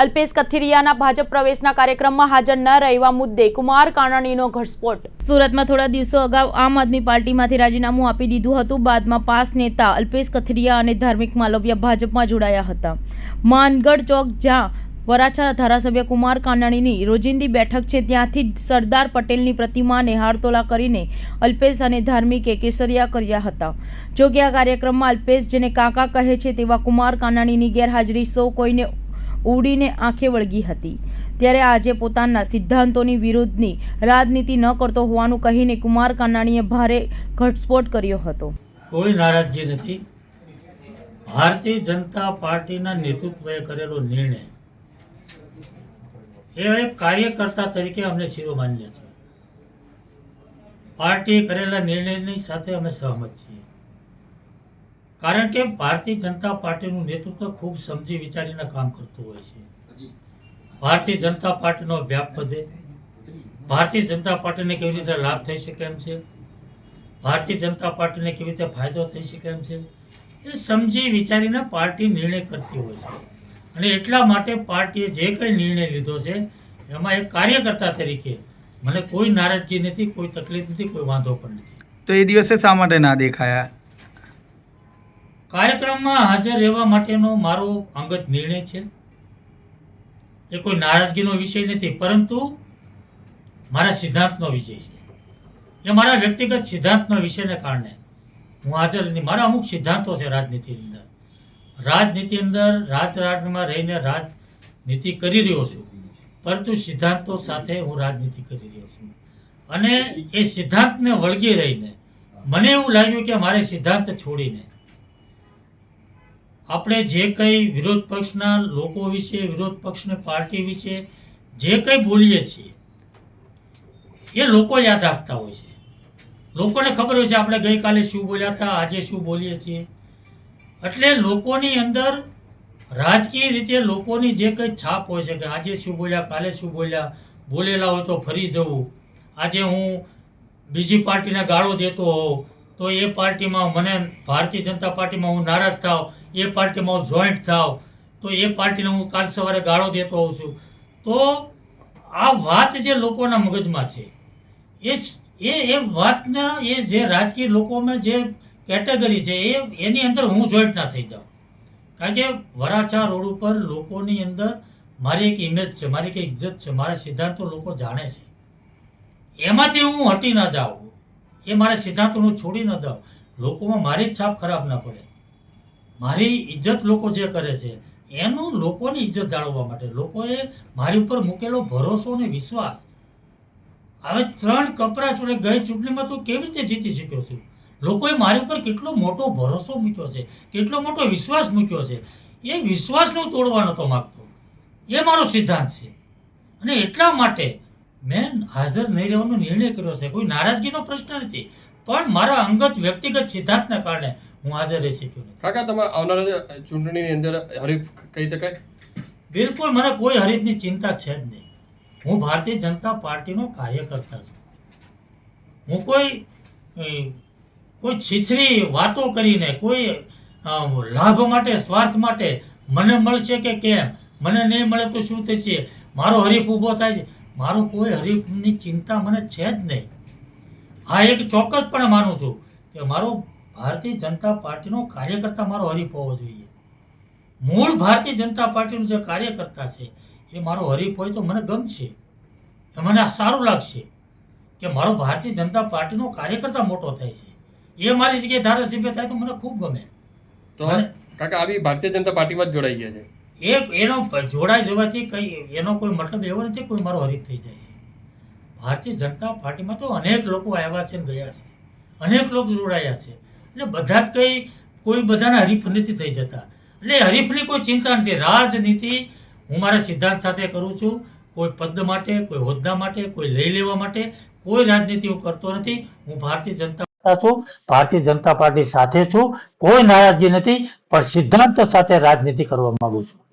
અલ્પેશ કથિરિયાના ભાજપ પ્રવેશના કાર્યક્રમમાં હાજર ન રહેવા મુદ્દે કુમાર કાનાણીનો ઘટસ્ફોટ. સુરતમાં થોડા દિવસો અગાઉ આમ આદમી પાર્ટીમાંથી રાજીનામું આપી દીધું હતું. બાદમાં પાસ નેતા અલ્પેશ કથિરિયા અને ધાર્મિક માલવ્યા ભાજપમાં જોડાયા હતા. માનગઢ ચોક જ્યાં વરાછા ધારાસભ્ય કુમાર કાનાણીની રોજિંદી બેઠક છે, ત્યાંથી સરદાર પટેલની પ્રતિમાને હારતોલા કરીને અલ્પેશ અને ધાર્મિકે કેસરિયા કર્યા હતા. જો કે આ કાર્યક્રમમાં અલ્પેશ જેને કાકા કહે છે તેવા કુમાર કાનાણીની ગેરહાજરી સૌ કોઈને ઉડીને આંખે વળગી હતી. ત્યારે આજે પોતાના સિદ્ધાંતોની વિરુદ્ધની રાજનીતિ ન કરતો હોવાનું કહીને કુમાર કાનાણીએ ભારે ઘટસ્ફોટ કર્યો હતો. કોઈ નારાજગી નથી. ભારતીય જનતા પાર્ટીના નેતૃત્વએ કરેલો નિર્ણય એ એક કાર્યકર્તા તરીકે અમને શિરોમાન્ય છે. પાર્ટીએ કરેલા નિર્ણયની સાથે અમે સહમત છીએ. કારણ કે ભારતીય જનતા પાર્ટીનું નેતૃત્વ ખૂબ સમજી વિચારીને કામ કરતું હોય છે. ભારતીય જનતા પાર્ટીનો વ્યાપ વધે. ભારતીય જનતા પાર્ટીને કેવી રીતે લાભ થઈ શકે એમ છે? ભારતીય જનતા પાર્ટીને કેવી રીતે ફાયદો થઈ શકે એમ છે? એ સમજી વિચારીને પાર્ટી નિર્ણય કરતી હોય છે. અને એટલા માટે પાર્ટીએ જે કંઈ નિર્ણય લીધો છે એમાં એક કાર્યકર્તા તરીકે મને કોઈ નારાજગી નથી કોઈ તકલીફ નથી કોઈ વાંધો પણ નથી. તો એ દિવસે શા માટે ના દેખાયા? કાર્યક્રમમાં હાજર રહેવા માટેનો મારો અંગત નિર્ણય છે. એ કોઈ નારાજગીનો વિષય નથી, પરંતુ મારા સિદ્ધાંતનો વિષય છે. એ મારા વ્યક્તિગત સિદ્ધાંતનો વિષયને કારણે હું હાજર નથી મારા અમુક સિદ્ધાંતો છે રાજનીતિની અંદર. રાજનીતિ અંદર રાજકારણમાં રહીને રાજનીતિ કરી રહ્યો છું, પરંતુ સિદ્ધાંતો સાથે હું રાજનીતિ કરી રહ્યો છું. અને એ સિદ્ધાંતને વળગી રહીને મને એવું લાગ્યું કે મારે સિદ્ધાંત છોડીને આપણે જે કંઈ વિરોધ પક્ષના લોકો વિશે, વિરોધ પક્ષને, પાર્ટી વિશે જે કંઈ બોલીએ છીએ, એ લોકો યાદ રાખતા હોય છે. લોકોને ખબર હોય છે આપણે ગઈકાલે શું બોલ્યા હતા, આજે શું બોલીએ છીએ. એટલે લોકોની અંદર રાજકીય રીતે લોકોની જે કંઈ છાપ હોય છે કે આજે શું બોલ્યા, કાલે શું બોલ્યા, બોલેલા હોય તો ફરી જવું. આજે હું બીજી પાર્ટીને ગાળો દેતો હોઉં તો એ પાર્ટીમાં મને ભારતીય જનતા પાર્ટીમાં હું નારાજ થાવ, એ પાર્ટીમાં હું જોઈન્ટ થાવ, તો એ પાર્ટીને હું કાલ સવારે ગાળો દેતો હોઉં છું. તો આ વાત જે લોકોના મગજમાં છે, એ એ એ વાતના, એ જે રાજકીય લોકોમાં જે કેટેગરી છે, એ, એની અંદર હું જોઈન્ટ ના થઈ જાઉં. કારણ કે વરાછા રોડ ઉપર લોકોની અંદર મારી એક ઇમેજ છે, મારી એક ઇજ્જત છે, મારા સિદ્ધાંતો લોકો જાણે છે. એમાંથી હું હટી ના જાઉં. એ મારા સિદ્ધાંતોને છોડી ન દઉં. લોકોમાં મારી જ છાપ ખરાબ ના પડે. મારી ઇજ્જત લોકો જે કરે છે, એનું લોકોની ઇજ્જત જાળવવા માટે લોકોએ મારી ઉપર મૂકેલો ભરોસો અને વિશ્વાસ. હવે ત્રણ કપરા ચૂંટણી ગઈ ચૂંટણીમાં તો કેવી રીતે જીતી શક્યો છું? લોકોએ મારી ઉપર કેટલો મોટો ભરોસો મૂક્યો છે, કેટલો મોટો વિશ્વાસ મૂક્યો છે. એ વિશ્વાસને હું તોડવા નહોતો માગતો. એ મારો સિદ્ધાંત છે. અને એટલા માટે મેં હાજર નહીં રહેવાનો નિર્ણય કર્યો છે. કોઈ નારાજગીનો પ્રશ્ન નથી. પણ મારા અંગત વ્યક્તિગત સિદ્ધાંતના કારણે હું હાજર રહી શક્યો નથી. કાકા તમે આવનારા ચૂંટણીની અંદર હરીફ કહી શકાય? બિલકુલ મને કોઈ હરીફની ચિંતા છે જ નહીં. હું ભારતીય જનતા પાર્ટીનો કાર્યકર્તા છું. હું કોઈ કોઈ છીછરી વાતો કરીને કોઈ લાભ માટે સ્વાર્થ માટે મને મળશે કે કેમ? મને નહીં મળે તો શું થશે? મારો હરીફ ઊભો થાય છે. મારો કોઈ હરીફની ચિંતા મને છે જ નહીં. હા એક ચોક્કસપણે માનું છું કે મારો ભારતીય જનતા પાર્ટીનો કાર્યકર્તા મારો હરીફ હોવો જોઈએ. મૂળ ભારતીય જનતા પાર્ટીનો જે કાર્યકર્તા છે એ મારો હરીફ હોય તો મને ગમશે. એ મને સારું લાગશે કે મારો ભારતીય જનતા પાર્ટીનો કાર્યકર્તા મોટો થાય છે. એ મારી જગ્યાએ ધારાસભ્ય થાય તો મને ખૂબ ગમે. તો કાકા આવી ભારતીય જનતા પાર્ટીમાં જ જોડાઈ ગયા છે. એ એનો જોડાઈ જવાથી કઈ એનો કોઈ મતલબ એવો નથી કોઈ મારો હરીફ થઈ જાય છે. ભારતીય જનતા પાર્ટીમાં તો અનેક લોકો આવ્યા છે ગયા છે. અનેક લોકો જોડાયા છે. એટલે બધા જ કંઈ, કોઈ બધાના હરીફ નથી થઈ જતા. એટલે હરીફની કોઈ ચિંતા નથી. રાજનીતિ હું મારા સિદ્ધાંત સાથે કરું છું. કોઈ પદ માટે, કોઈ હોદ્દા માટે, કોઈ લઈ લેવા માટે કોઈ રાજનીતિ હું કરતો નથી. હું ભારતીય જનતા છું. ભારતીય જનતા પાર્ટી સાથે છું. કોઈ નારાજગી નથી. પણ સિદ્ધાંત સાથે રાજનીતિ કરવા માંગુ છું.